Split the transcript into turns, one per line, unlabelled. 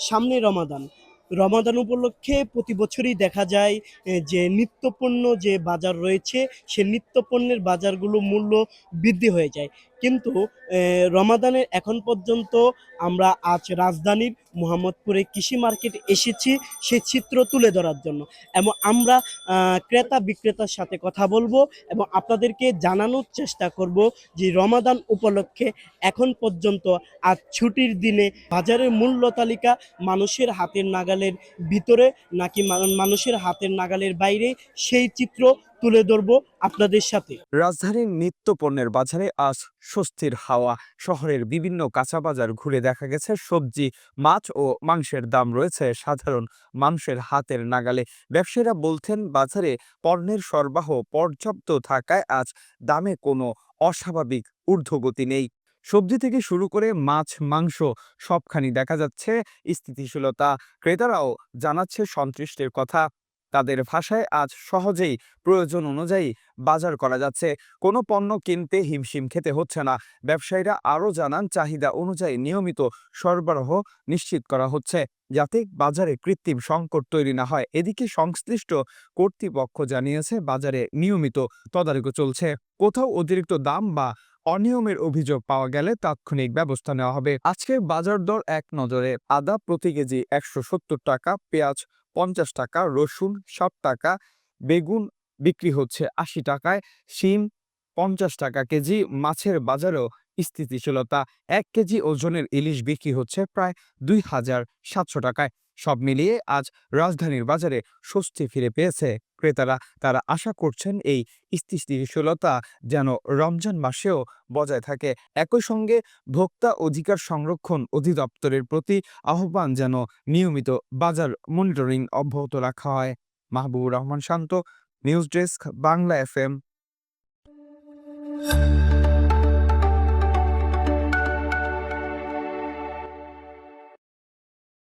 সামনে রমাদান। রমাদান উপলক্ষে প্রতি বছরই দেখা যায় যে নিত্যপণ্য যে বাজার রয়েছে, সে নিত্যপণ্যের বাজারগুলো মূল্য বৃদ্ধি হয়ে যায়। কিন্তু রমাদানের এখন পর্যন্ত আমরা আজ রাজধানীর মোহাম্মদপুরে কৃষি মার্কেট এসেছি সেই চিত্র তুলে ধরার জন্য। এবং আমরা ক্রেতা বিক্রেতার সাথে কথা বলব এবং আপনাদেরকে জানানোর চেষ্টা করব যে রমাদান উপলক্ষে এখন পর্যন্ত আজ ছুটির দিনে বাজারের মূল্য তালিকা মানুষের হাতের নাগালের ভিতরে নাকি মানুষের হাতের নাগালের বাইরে সেই চিত্র তুলে ধরবো আপনাদের সাথে।
রাজধানীর নিত্য পণ্যের বাজারে আজ স্বস্তির হাওয়া। শহরের বিভিন্ন কাঁচা বাজার ঘুরে দেখা গেছে সবজি, মাছ ও মাংসের দাম রয়েছে সাধারণ মানুষের হাতের নাগালে। ব্যবসায়ীরা বলছেন, বাজারে পণ্যের সরবরাহ পর্যাপ্ত থাকায় আজ দামে কোনো অস্বাভাবিক ঊর্ধ্বগতি নেই। সবজি থেকে শুরু করে মাছ, মাংস সবখানি দেখা যাচ্ছে স্থিতিশীলতা। ক্রেতারাও জানাচ্ছে সন্তুষ্টির কথা। তাদের ভাষায় আজ সহজেই প্রয়োজন অনুযায়ী বাজার করা যাচ্ছে। কোনো পণ্য কিনতে হিমশিম খেতে হচ্ছে না। ব্যবসায়ীরা আরও জানান, চাহিদা অনুযায়ী নিয়মিত সরবরাহ নিশ্চিত করা হচ্ছে যাতে বাজারে কৃত্রিম সংকট তৈরি না হয়। এদিকে সংশ্লিষ্ট কর্তৃপক্ষ জানিয়েছে, বাজারে নিয়মিত তদারকি চলছে। কোথাও অতিরিক্ত দাম বা অনিয়মের অভিযোগ পাওয়া গেলে তাৎক্ষণিক ব্যবস্থা নেওয়া হবে। আজকে বাজার দর এক নজরে, আদা প্রতি কেজি একশো সত্তর টাকা, পেঁয়াজ পঞ্চাশ টাকা, রসুন ষাট টাকা, বেগুন বিক্রি হচ্ছে আশি টাকায়, শিম পঞ্চাশ টাকা কেজি, মাছের বাজারেও স্থিতিশীলতা এক কেজি ওজনের ইলিশ বিক্রি হচ্ছে প্রায় দুই হাজার সাতশো টাকায়। সব মিলিয়ে আজ রাজধানীর বাজারে স্বস্তি ফিরে পেয়েছে। ক্রেতারা তারা আশা করছেন এই স্থিতিশীলতা যেন রমজান মাসেও বজায় থাকে। একই সঙ্গে ভোক্তা অধিকার সংরক্ষণ অধিদপ্তরের প্রতি আহ্বান যেন নিয়মিত বাজার মনিটরিং অব্যাহত রাখা হয়। Mahbubur Rahman Shanto, news desk, Bangla FM.